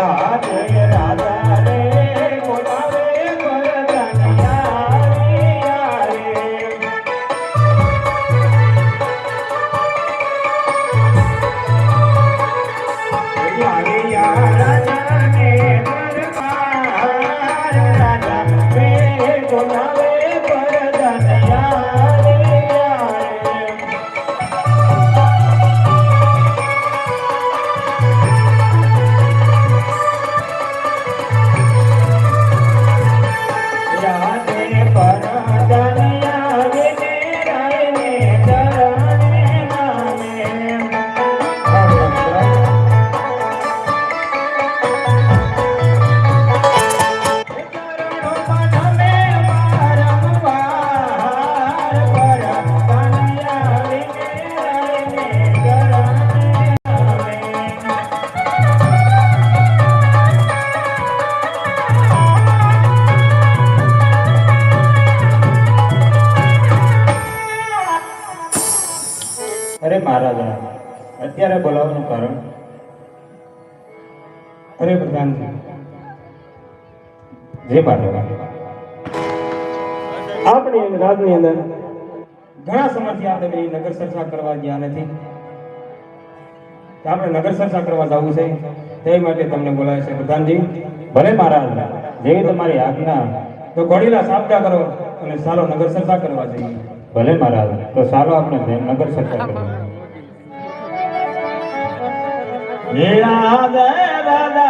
राधा અરે પ્રધાનજી જે. આપણી રાજની અંદર ઘણા સમયથી આપણે બે નગર ચર્ચા કરવા ગયા નથી. આપણે નગર ચર્ચા કરવા જવું છે. તે માટે તમને બોલાવે છે પ્રધાનજી ભલે મહારાજ જેવી તમારી આજ્ઞા, તો ઘોડીલા સાબદા કરો અને સારો નગર ચર્ચા કરવા જઈએ. ભલે મહારાજ, તો સારો આપણે નગર ચર્ચા કરીએ. નીળાદે દાદાને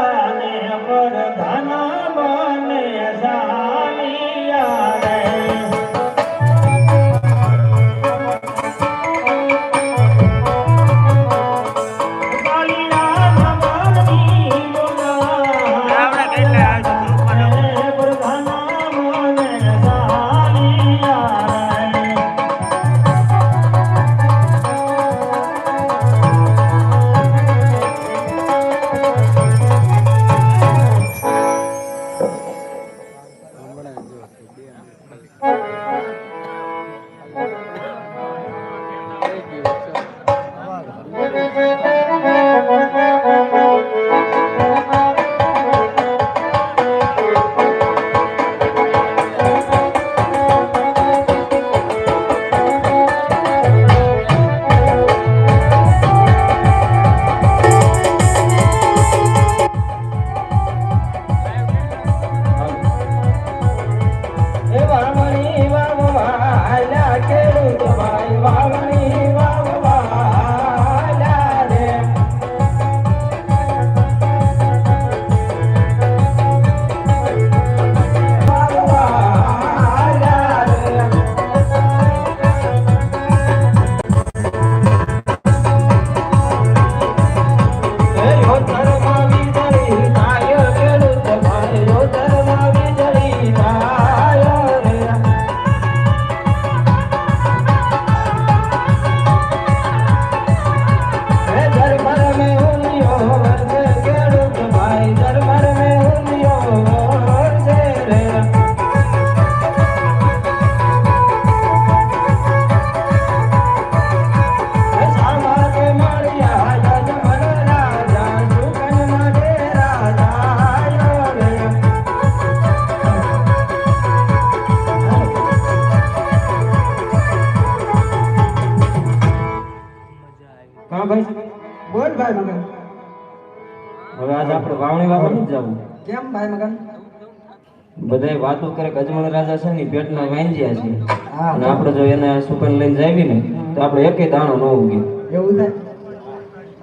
આપણે વાવણી વાવવા નથી જવું. કેમ ભાઈ મગન? બધાય વાતો કરે કે રાજા છે ને પેટના વાંજ્યા છે. અને આપણે જો એને સુકન લઈને જાવી ને તો આપણે એકે દાણો ન ઉગે. એવું છે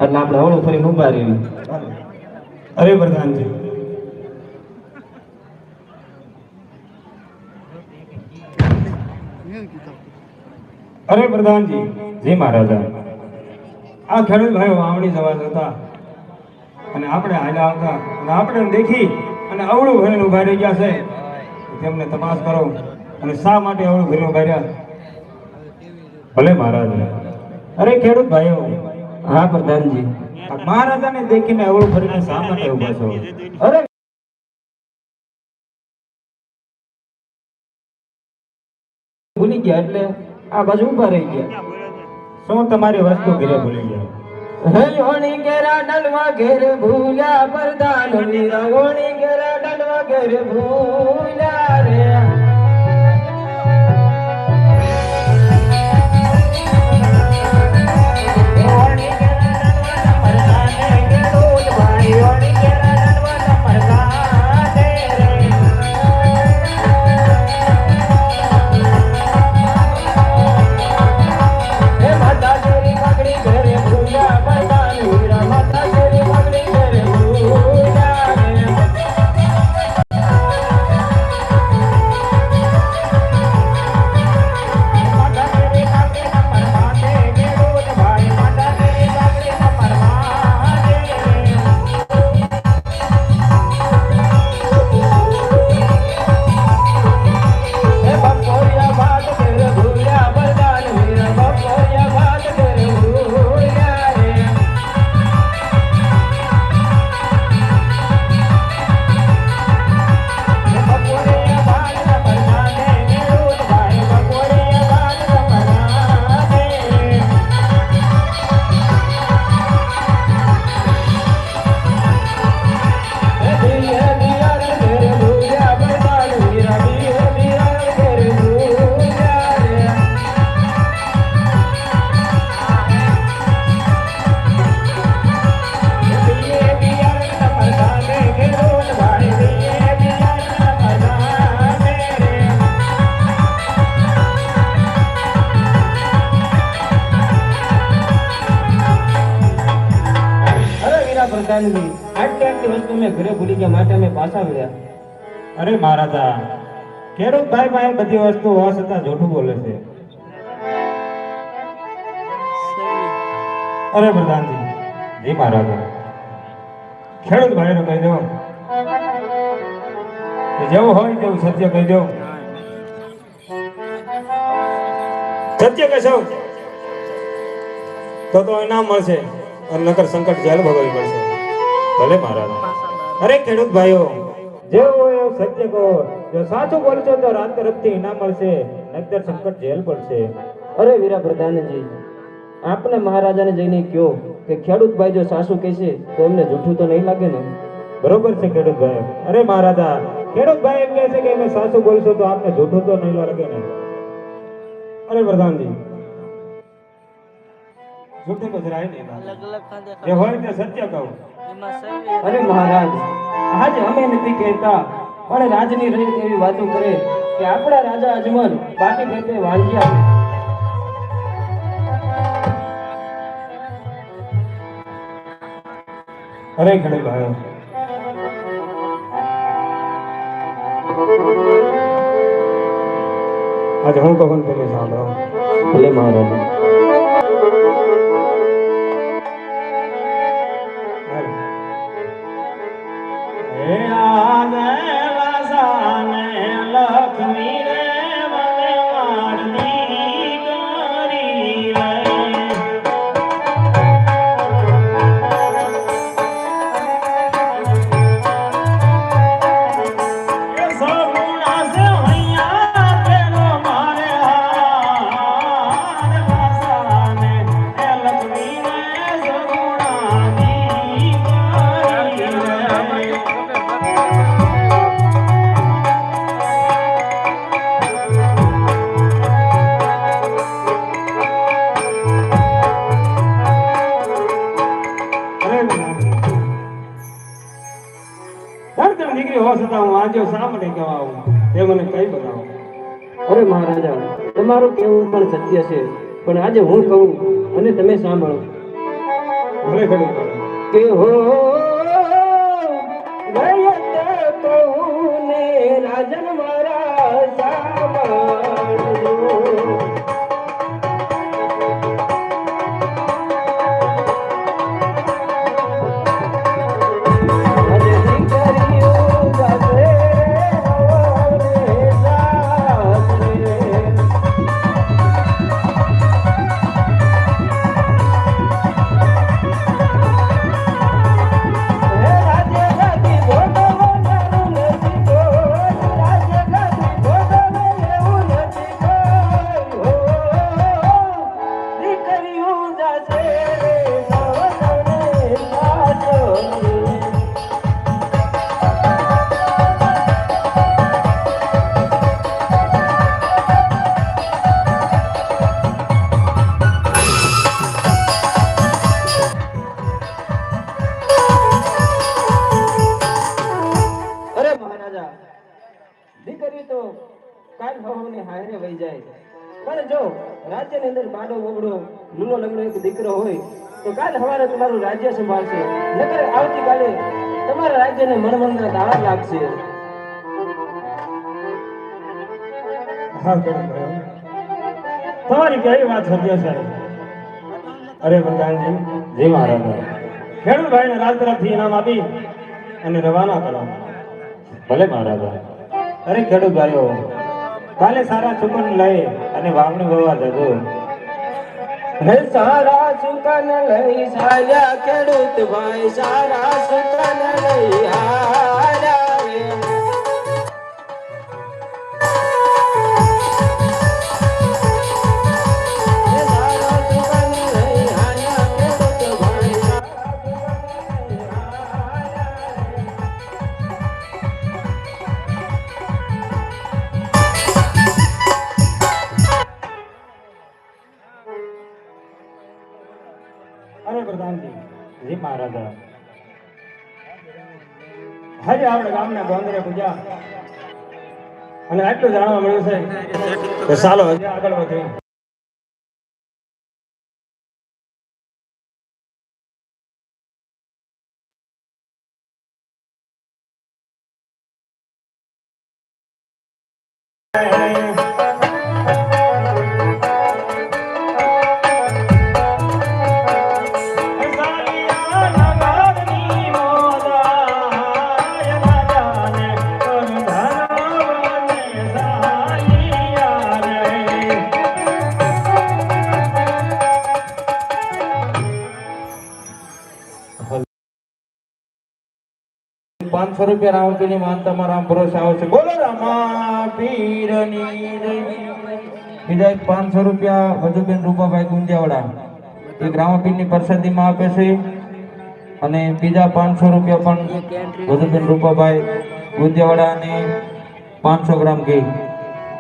એટલે આપણે હવળું ફરીને ઊભા રહેવી અરે પ્રધાનજી. અરે પ્રધાનજી. જી મહારાજા. આ ખેડૂત ભાઈ વાવણી જવા જતા અને આપણે હાલ્યા આવતા. અને આપણે દેખી અને અવળું ભરીને ઊભા રહી ગયા છે. તેમને તપાસ કરો. અને શા માટે અવળું ભરીને ઊભા રહ્યા ભલે મહારાજ. અરે ખેડૂત ભાઈઓ. હા, પ્રધાનજી. મહારાજાને દેખીને અવળું ભરીને શા માટે ઊભા છો? અરે ભૂલી ગયા એટલે આ બાજુ ઊભા રહી ગયા. શું તમારી વસ્તુ ઘરે ભૂલી ગયા? હોણી ઘેરા ડલવા ઘેર ભૂલ્યા પરદાન વીરા હોણી ઘેરા ડલવા ઘેર ભૂલ્યા. પ્રધાનજી આટલી આટલી વસ્તુ મેં ઘરે ભૂલી ગયા, માટે અમે પાછા વળ્યા. અરે મહારાજા ખેડૂત ભાઈ પાસે બધી વસ્તુ હોવા છતાં જૂઠું બોલે છે. અરે પ્રધાનજી, જી મહારાજા. ખેડૂત ભાઈને કહી દો જેવું હોય તેવું સત્ય કહી દો સત્ય કહેશો? તો તો ઇનામ મળશે અને નકર સંકટ જેલ ભોગવવી પડશે. ભલે મહારાજા અરે ખેડૂત ભાઈઓ જે હોય સત્ય કહો. જો સાચું બોલશો તો રાત તરફથી ઇનામ મળશે નહીતર સંકટ જેલ પડશે. અરે વીરા પ્રધાનજી આપને મહારાજાને જઈને કયો કે ખેડૂત ભાઈ જો સાસુ કહેશે તો એમને જૂઠું તો નહીં લાગે ને? બરોબર છે ખેડૂત ભાઈ. અરે મહારાજા ખેડૂત ભાઈ એમ કહે છે કે એમને સાસુ બોલશો તો આપને જૂઠું તો નહીં લાગે ને? અરે પ્રધાનજી જૂઠું તો જરાય નહીં લાગે. જે હોય તે સત્ય કહું. અરે મહારાજ આજ અમે નથી કહેતા પણ રાજની રહી એવી વાતો કરે કે આપણા રાજા અજમલ બાકી પેટે વાંજ્યા અરે ખેડૂત ભાઈઓ. આજે હું કહું તમે સાંભળો. ભલે મહારાજ. તમારું કહેવું પણ સત્ય છે. પણ આજે હું કહું અને તમે સાંભળો. કે હો રાજ્યની અંદર બાડો બગડો લૂલો લગડો એક દીકરો હોય, તો કાલ સવારે તમારું રાજ્ય સંભાળશે. નકર આવતીકાલે તમારા રાજ્યને મણમણના દાવા લાગશે. તમારી કઈ વાત સત્ય સાહેબ? અરે પ્રધાનજી જય મહારાજ. ખેડૂત ભાઈને રાજ તરફથી ઇનામ આપી અને રવાના કરો ભલે મહારાજા. અરે ખેડૂત ભાઈઓ કાલે સારા સુકન લઈ અને વાવણી વાવવા જતો હે સારા સુકન લઈ સાજા ખેડૂત ભાઈ, સારા સુકન લઈ હાર્યા જી મહારાજા ગોંદરે પૂજા અને આટલું જાણવા મળ્યું છે તો ચાલો હજી આગળ વધીએ Thank. પાંચસો રૂપિયા રામપીની માનતામાં રામ ભરોસે આવે છે. બોલો રામા પીરની. બીજા એક પાંચસો રૂપિયા વજુબેન રૂપાભાઈ ગુંજાવાડા એક રામાપીરની પ્રસાદીમાં આપે છે. અને બીજા પાંચસો રૂપિયા પણ વજુબેન રૂપાભાઈ ગુંજાવાડા અને પાંચસો ગ્રામ ઘી.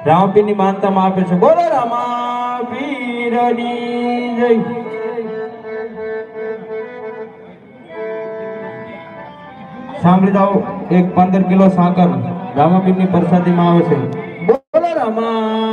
રામાપીરની માનતામાં આપે છે. બોલો રામા પીરની જય સાંભળી જાઓ એક પંદર કિલો સાકર રામાપીરની પ્રસાદીમાં આવે છે. બોલો રામા.